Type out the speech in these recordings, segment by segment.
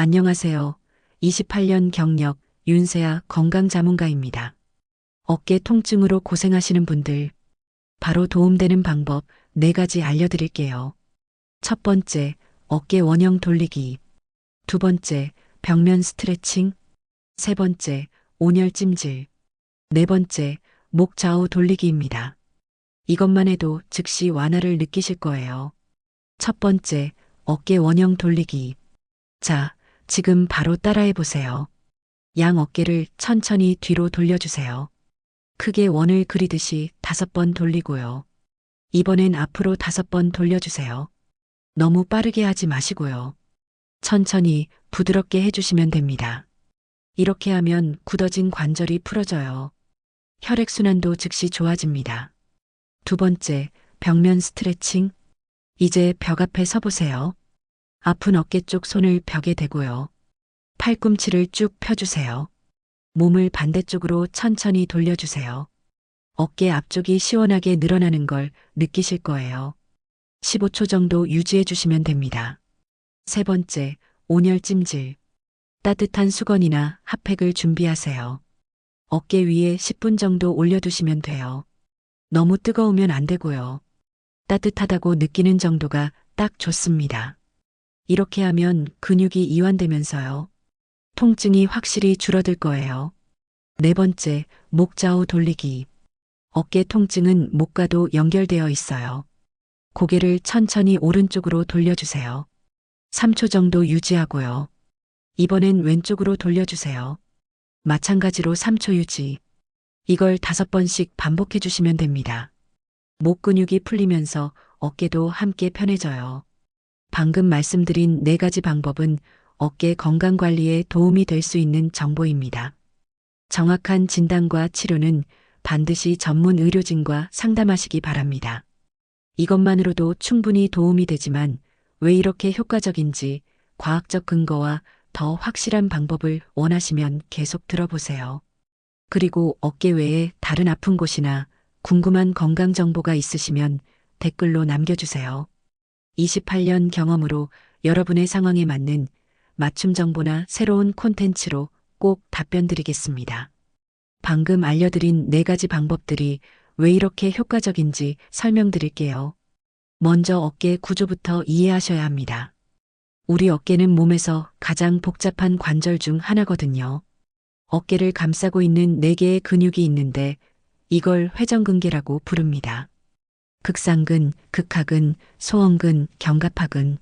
안녕하세요. 28년 경력 윤세아 건강자문가입니다. 어깨 통증으로 고생하시는 분들, 바로 도움되는 방법 4가지 알려드릴게요. 첫 번째, 어깨 원형 돌리기. 두 번째, 벽면 스트레칭. 세 번째, 온열 찜질. 네 번째, 목 좌우 돌리기입니다. 이것만 해도 즉시 완화를 느끼실 거예요. 첫 번째, 어깨 원형 돌리기. 자, 지금 바로 따라해 보세요. 양 어깨를 천천히 뒤로 돌려주세요. 크게 원을 그리듯이 다섯 번 돌리고요. 이번엔 앞으로 다섯 번 돌려주세요. 너무 빠르게 하지 마시고요. 천천히 부드럽게 해주시면 됩니다. 이렇게 하면 굳어진 관절이 풀어져요. 혈액순환도 즉시 좋아집니다. 두 번째, 벽면 스트레칭. 이제 벽 앞에 서보세요. 아픈 어깨 쪽 손을 벽에 대고요. 팔꿈치를 쭉 펴주세요. 몸을 반대쪽으로 천천히 돌려주세요. 어깨 앞쪽이 시원하게 늘어나는 걸 느끼실 거예요. 15초 정도 유지해 주시면 됩니다. 세 번째, 온열 찜질. 따뜻한 수건이나 핫팩을 준비하세요. 어깨 위에 10분 정도 올려두시면 돼요. 너무 뜨거우면 안 되고요. 따뜻하다고 느끼는 정도가 딱 좋습니다. 이렇게 하면 근육이 이완되면서요. 통증이 확실히 줄어들 거예요. 네 번째, 목 좌우 돌리기. 어깨 통증은 목과도 연결되어 있어요. 고개를 천천히 오른쪽으로 돌려주세요. 3초 정도 유지하고요. 이번엔 왼쪽으로 돌려주세요. 마찬가지로 3초 유지. 이걸 다섯 번씩 반복해 주시면 됩니다. 목 근육이 풀리면서 어깨도 함께 편해져요. 방금 말씀드린 네 가지 방법은 어깨 건강 관리에 도움이 될 수 있는 정보입니다. 정확한 진단과 치료는 반드시 전문 의료진과 상담하시기 바랍니다. 이것만으로도 충분히 도움이 되지만 왜 이렇게 효과적인지 과학적 근거와 더 확실한 방법을 원하시면 계속 들어보세요. 그리고 어깨 외에 다른 아픈 곳이나 궁금한 건강 정보가 있으시면 댓글로 남겨주세요. 28년 경험으로 여러분의 상황에 맞는 맞춤 정보나 새로운 콘텐츠로 꼭 답변 드리겠습니다. 방금 알려드린 네 가지 방법들이 왜 이렇게 효과적인지 설명드릴게요. 먼저 어깨 구조부터 이해하셔야 합니다. 우리 어깨는 몸에서 가장 복잡한 관절 중 하나거든요. 어깨를 감싸고 있는 네 개의 근육이 있는데 이걸 회전근개라고 부릅니다. 극상근, 극하근, 소원근, 견갑하근.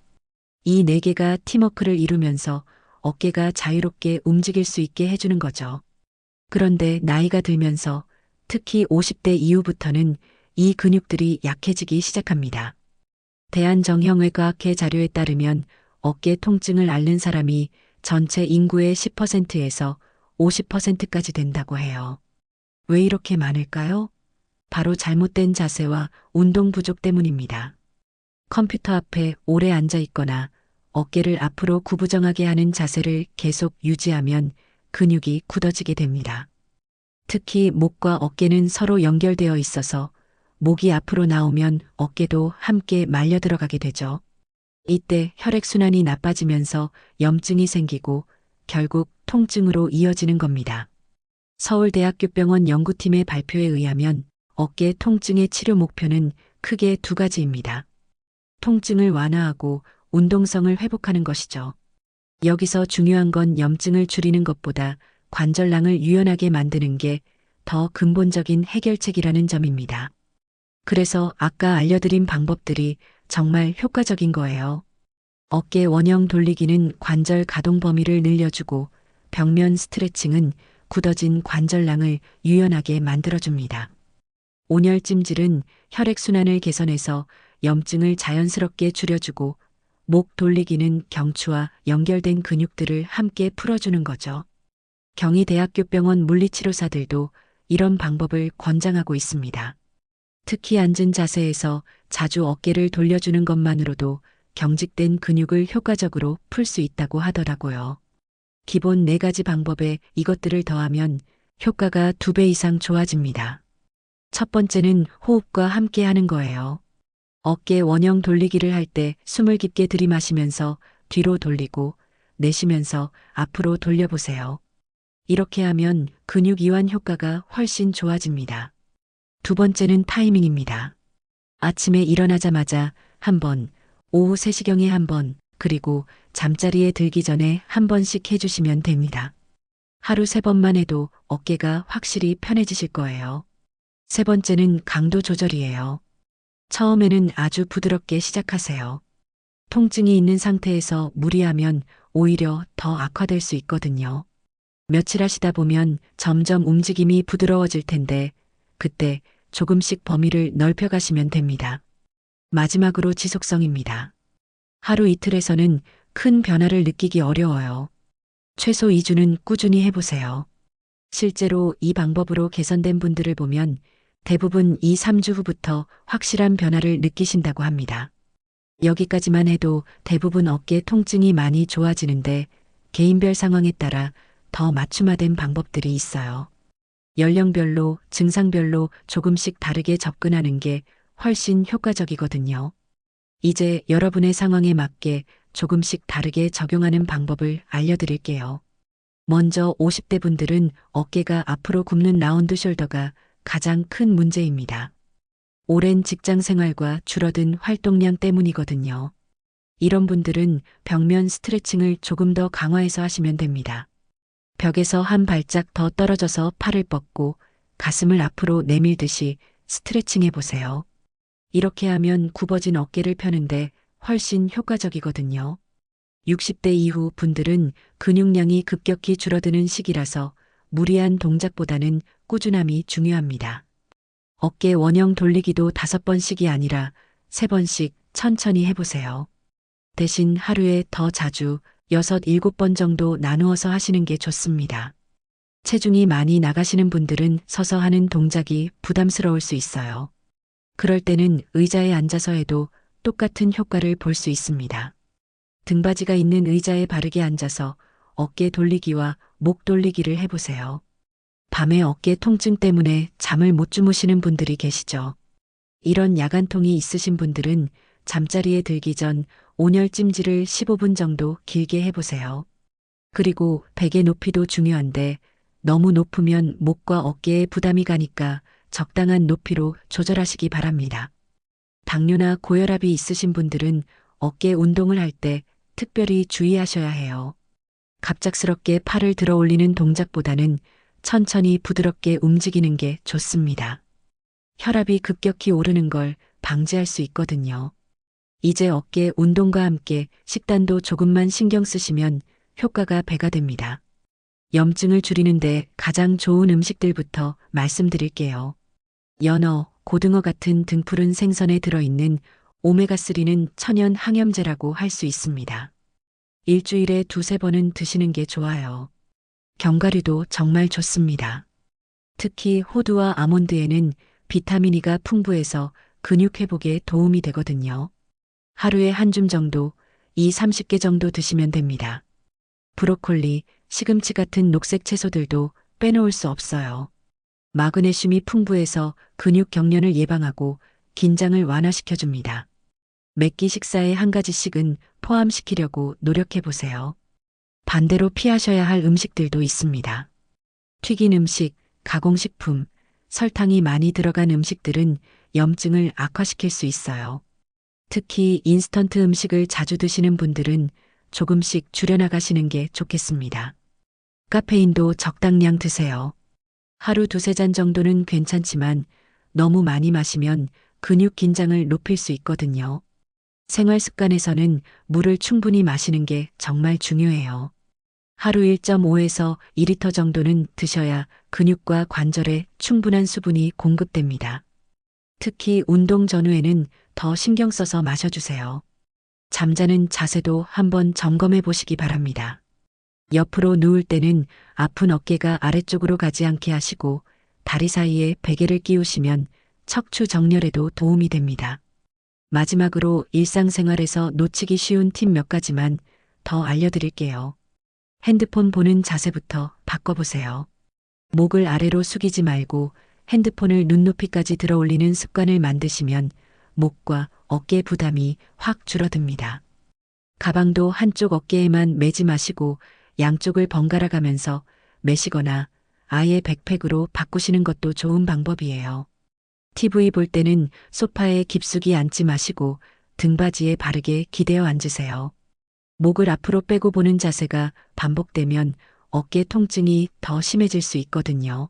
이 네 개가 팀워크를 이루면서 어깨가 자유롭게 움직일 수 있게 해주는 거죠. 그런데 나이가 들면서 특히 50대 이후부터는 이 근육들이 약해지기 시작합니다. 대한정형외과학회 자료에 따르면 어깨 통증을 앓는 사람이 전체 인구의 10%에서 50%까지 된다고 해요. 왜 이렇게 많을까요? 바로 잘못된 자세와 운동 부족 때문입니다. 컴퓨터 앞에 오래 앉아 있거나 어깨를 앞으로 구부정하게 하는 자세를 계속 유지하면 근육이 굳어지게 됩니다. 특히 목과 어깨는 서로 연결되어 있어서 목이 앞으로 나오면 어깨도 함께 말려 들어가게 되죠. 이때 혈액순환이 나빠지면서 염증이 생기고 결국 통증으로 이어지는 겁니다. 서울대학교병원 연구팀의 발표에 의하면 어깨 통증의 치료 목표는 크게 두 가지입니다. 통증을 완화하고 운동성을 회복하는 것이죠. 여기서 중요한 건 염증을 줄이는 것보다 관절낭을 유연하게 만드는 게 더 근본적인 해결책이라는 점입니다. 그래서 아까 알려드린 방법들이 정말 효과적인 거예요. 어깨 원형 돌리기는 관절 가동 범위를 늘려주고 벽면 스트레칭은 굳어진 관절낭을 유연하게 만들어줍니다. 온열 찜질은 혈액순환을 개선해서 염증을 자연스럽게 줄여주고 목 돌리기는 경추와 연결된 근육들을 함께 풀어주는 거죠. 경희대학교병원 물리치료사들도 이런 방법을 권장하고 있습니다. 특히 앉은 자세에서 자주 어깨를 돌려주는 것만으로도 경직된 근육을 효과적으로 풀 수 있다고 하더라고요. 기본 네 가지 방법에 이것들을 더하면 효과가 두배 이상 좋아집니다. 첫 번째는 호흡과 함께 하는 거예요. 어깨 원형 돌리기를 할 때 숨을 깊게 들이마시면서 뒤로 돌리고 내쉬면서 앞으로 돌려보세요. 이렇게 하면 근육 이완 효과가 훨씬 좋아집니다. 두 번째는 타이밍입니다. 아침에 일어나자마자 한 번, 오후 3시경에 한 번, 그리고 잠자리에 들기 전에 한 번씩 해주시면 됩니다. 하루 세 번만 해도 어깨가 확실히 편해지실 거예요. 세 번째는 강도 조절이에요. 처음에는 아주 부드럽게 시작하세요. 통증이 있는 상태에서 무리하면 오히려 더 악화될 수 있거든요. 며칠 하시다 보면 점점 움직임이 부드러워질 텐데 그때 조금씩 범위를 넓혀가시면 됩니다. 마지막으로 지속성입니다. 하루 이틀에서는 큰 변화를 느끼기 어려워요. 최소 2주는 꾸준히 해보세요. 실제로 이 방법으로 개선된 분들을 보면 대부분 2, 3주 후부터 확실한 변화를 느끼신다고 합니다. 여기까지만 해도 대부분 어깨 통증이 많이 좋아지는데 개인별 상황에 따라 더 맞춤화된 방법들이 있어요. 연령별로, 증상별로 조금씩 다르게 접근하는 게 훨씬 효과적이거든요. 이제 여러분의 상황에 맞게 조금씩 다르게 적용하는 방법을 알려드릴게요. 먼저 50대 분들은 어깨가 앞으로 굽는 라운드 숄더가 가장 큰 문제입니다. 오랜 직장 생활과 줄어든 활동량 때문이거든요. 이런 분들은 벽면 스트레칭을 조금 더 강화해서 하시면 됩니다. 벽에서 한 발짝 더 떨어져서 팔을 뻗고 가슴을 앞으로 내밀듯이 스트레칭 해보세요. 이렇게 하면 굽어진 어깨를 펴는데 훨씬 효과적이거든요. 60대 이후 분들은 근육량이 급격히 줄어드는 시기라서 무리한 동작보다는 꾸준함이 중요합니다. 어깨 원형 돌리기도 다섯 번씩이 아니라 세 번씩 천천히 해보세요. 대신 하루에 더 자주 여섯, 일곱 번 정도 나누어서 하시는 게 좋습니다. 체중이 많이 나가시는 분들은 서서 하는 동작이 부담스러울 수 있어요. 그럴 때는 의자에 앉아서 해도 똑같은 효과를 볼 수 있습니다. 등받이가 있는 의자에 바르게 앉아서 어깨 돌리기와 목 돌리기를 해보세요. 밤에 어깨 통증 때문에 잠을 못 주무시는 분들이 계시죠. 이런 야간통이 있으신 분들은 잠자리에 들기 전 온열 찜질을 15분 정도 길게 해보세요. 그리고 베개 높이도 중요한데 너무 높으면 목과 어깨에 부담이 가니까 적당한 높이로 조절하시기 바랍니다. 당뇨나 고혈압이 있으신 분들은 어깨 운동을 할 때 특별히 주의하셔야 해요. 갑작스럽게 팔을 들어 올리는 동작보다는 천천히 부드럽게 움직이는 게 좋습니다. 혈압이 급격히 오르는 걸 방지할 수 있거든요. 이제 어깨 운동과 함께 식단도 조금만 신경 쓰시면 효과가 배가 됩니다. 염증을 줄이는데 가장 좋은 음식들부터 말씀드릴게요. 연어, 고등어 같은 등푸른 생선에 들어있는 오메가3는 천연 항염제라고 할 수 있습니다. 일주일에 두세 번은 드시는 게 좋아요. 견과류도 정말 좋습니다. 특히 호두와 아몬드에는 비타민 E가 풍부해서 근육 회복에 도움이 되거든요. 하루에 한 줌 정도, 2, 30개 정도 드시면 됩니다. 브로콜리, 시금치 같은 녹색 채소들도 빼놓을 수 없어요. 마그네슘이 풍부해서 근육 경련을 예방하고 긴장을 완화시켜줍니다. 매끼 식사에 한 가지씩은 포함시키려고 노력해 보세요. 반대로 피하셔야 할 음식들도 있습니다. 튀긴 음식, 가공식품, 설탕이 많이 들어간 음식들은 염증을 악화시킬 수 있어요. 특히 인스턴트 음식을 자주 드시는 분들은 조금씩 줄여나가시는 게 좋겠습니다. 카페인도 적당량 드세요. 하루 두세 잔 정도는 괜찮지만 너무 많이 마시면 근육 긴장을 높일 수 있거든요. 생활 습관에서는 물을 충분히 마시는 게 정말 중요해요. 하루 1.5에서 2리터 정도는 드셔야 근육과 관절에 충분한 수분이 공급됩니다. 특히 운동 전후에는 더 신경 써서 마셔주세요. 잠자는 자세도 한번 점검해 보시기 바랍니다. 옆으로 누울 때는 아픈 어깨가 아래쪽으로 가지 않게 하시고 다리 사이에 베개를 끼우시면 척추 정렬에도 도움이 됩니다. 마지막으로 일상생활에서 놓치기 쉬운 팁 몇 가지만 더 알려드릴게요. 핸드폰 보는 자세부터 바꿔보세요. 목을 아래로 숙이지 말고 핸드폰을 눈높이까지 들어 올리는 습관을 만드시면 목과 어깨 부담이 확 줄어듭니다. 가방도 한쪽 어깨에만 매지 마시고 양쪽을 번갈아 가면서 매시거나 아예 백팩으로 바꾸시는 것도 좋은 방법이에요. TV 볼 때는 소파에 깊숙이 앉지 마시고 등받이에 바르게 기대어 앉으세요. 목을 앞으로 빼고 보는 자세가 반복되면 어깨 통증이 더 심해질 수 있거든요.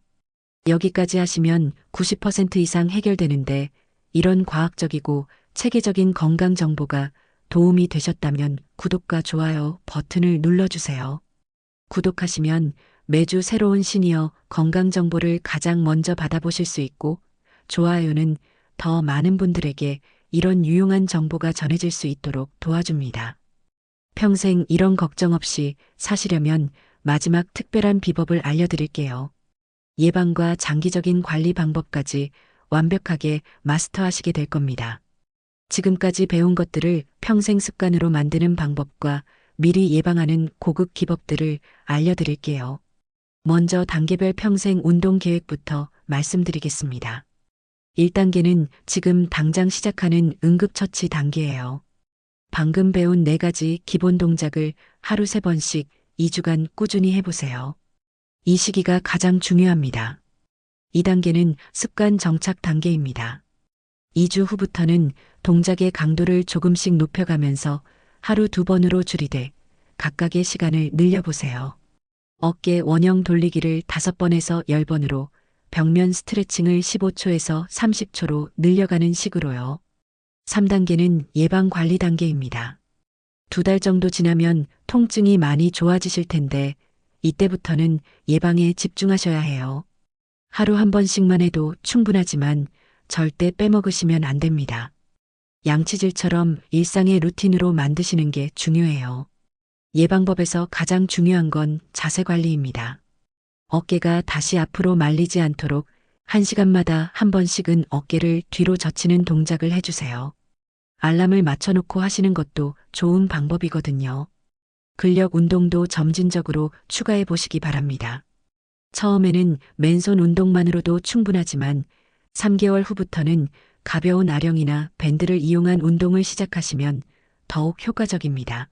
여기까지 하시면 90% 이상 해결되는데 이런 과학적이고 체계적인 건강 정보가 도움이 되셨다면 구독과 좋아요 버튼을 눌러주세요. 구독하시면 매주 새로운 시니어 건강 정보를 가장 먼저 받아보실 수 있고 좋아요는 더 많은 분들에게 이런 유용한 정보가 전해질 수 있도록 도와줍니다. 평생 이런 걱정 없이 사시려면 마지막 특별한 비법을 알려드릴게요. 예방과 장기적인 관리 방법까지 완벽하게 마스터하시게 될 겁니다. 지금까지 배운 것들을 평생 습관으로 만드는 방법과 미리 예방하는 고급 기법들을 알려드릴게요. 먼저 단계별 평생 운동 계획부터 말씀드리겠습니다. 1단계는 지금 당장 시작하는 응급처치 단계예요. 방금 배운 4가지 기본 동작을 하루 3번씩 2주간 꾸준히 해보세요. 이 시기가 가장 중요합니다. 2단계는 습관 정착 단계입니다. 2주 후부터는 동작의 강도를 조금씩 높여가면서 하루 두 번으로 줄이되 각각의 시간을 늘려보세요. 어깨 원형 돌리기를 5번에서 10번으로 벽면 스트레칭을 15초에서 30초로 늘려가는 식으로요. 3단계는 예방 관리 단계입니다. 두 달 정도 지나면 통증이 많이 좋아지실 텐데 이때부터는 예방에 집중하셔야 해요. 하루 한 번씩만 해도 충분하지만 절대 빼먹으시면 안 됩니다. 양치질처럼 일상의 루틴으로 만드시는 게 중요해요. 예방법에서 가장 중요한 건 자세 관리입니다. 어깨가 다시 앞으로 말리지 않도록 1시간마다 한 번씩은 어깨를 뒤로 젖히는 동작을 해주세요. 알람을 맞춰놓고 하시는 것도 좋은 방법이거든요. 근력 운동도 점진적으로 추가해 보시기 바랍니다. 처음에는 맨손 운동만으로도 충분하지만 3개월 후부터는 가벼운 아령이나 밴드를 이용한 운동을 시작하시면 더욱 효과적입니다.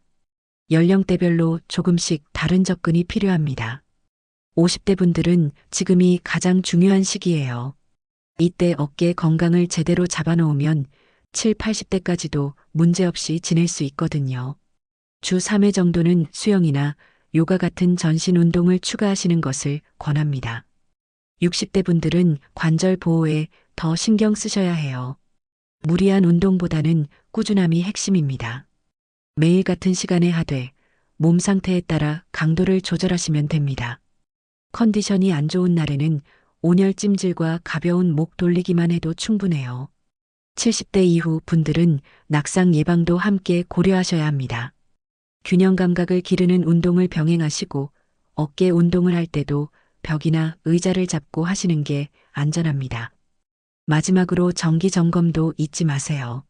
연령대별로 조금씩 다른 접근이 필요합니다. 50대 분들은 지금이 가장 중요한 시기예요. 이때 어깨 건강을 제대로 잡아놓으면 7, 80대까지도 문제없이 지낼 수 있거든요. 주 3회 정도는 수영이나 요가 같은 전신 운동을 추가하시는 것을 권합니다. 60대 분들은 관절 보호에 더 신경 쓰셔야 해요. 무리한 운동보다는 꾸준함이 핵심입니다. 매일 같은 시간에 하되 몸 상태에 따라 강도를 조절하시면 됩니다. 컨디션이 안 좋은 날에는 온열 찜질과 가벼운 목 돌리기만 해도 충분해요. 70대 이후 분들은 낙상 예방도 함께 고려하셔야 합니다. 균형 감각을 기르는 운동을 병행하시고 어깨 운동을 할 때도 벽이나 의자를 잡고 하시는 게 안전합니다. 마지막으로 정기 점검도 잊지 마세요.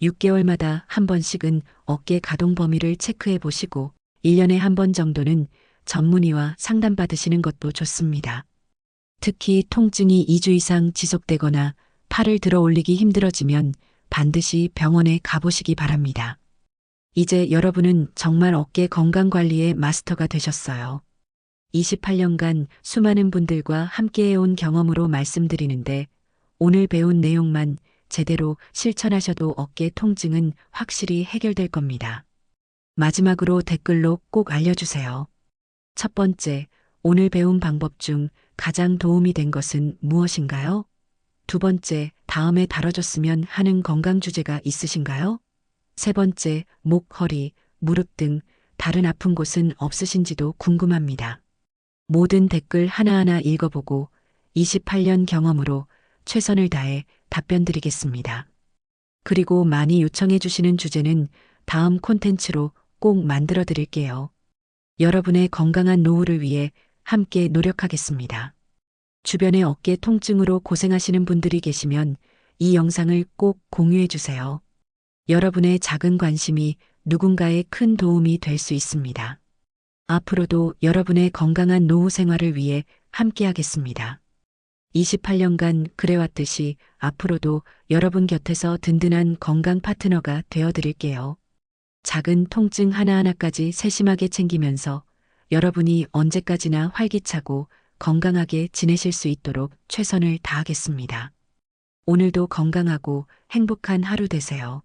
6개월마다 한 번씩은 어깨 가동 범위를 체크해 보시고 1년에 한 번 정도는 전문의와 상담받으시는 것도 좋습니다. 특히 통증이 2주 이상 지속되거나 팔을 들어 올리기 힘들어지면 반드시 병원에 가보시기 바랍니다. 이제 여러분은 정말 어깨 건강 관리의 마스터가 되셨어요. 28년간 수많은 분들과 함께해온 경험으로 말씀드리는데 오늘 배운 내용만 제대로 실천하셔도 어깨 통증은 확실히 해결될 겁니다. 마지막으로 댓글로 꼭 알려주세요. 첫 번째, 오늘 배운 방법 중 가장 도움이 된 것은 무엇인가요? 두 번째, 다음에 다뤄줬으면 하는 건강 주제가 있으신가요? 세 번째, 목, 허리, 무릎 등 다른 아픈 곳은 없으신지도 궁금합니다. 모든 댓글 하나하나 읽어보고 28년 경험으로 최선을 다해 답변 드리겠습니다. 그리고 많이 요청해 주시는 주제는 다음 콘텐츠로 꼭 만들어 드릴게요. 여러분의 건강한 노후를 위해 함께 노력하겠습니다. 주변에 어깨 통증으로 고생하시는 분들이 계시면 이 영상을 꼭 공유해 주세요. 여러분의 작은 관심이 누군가의 큰 도움이 될 수 있습니다. 앞으로도 여러분의 건강한 노후 생활을 위해 함께 하겠습니다. 28년간 그래왔듯이 앞으로도 여러분 곁에서 든든한 건강 파트너가 되어 드릴게요. 작은 통증 하나하나까지 세심하게 챙기면서 여러분이 언제까지나 활기차고 건강하게 지내실 수 있도록 최선을 다하겠습니다. 오늘도 건강하고 행복한 하루 되세요.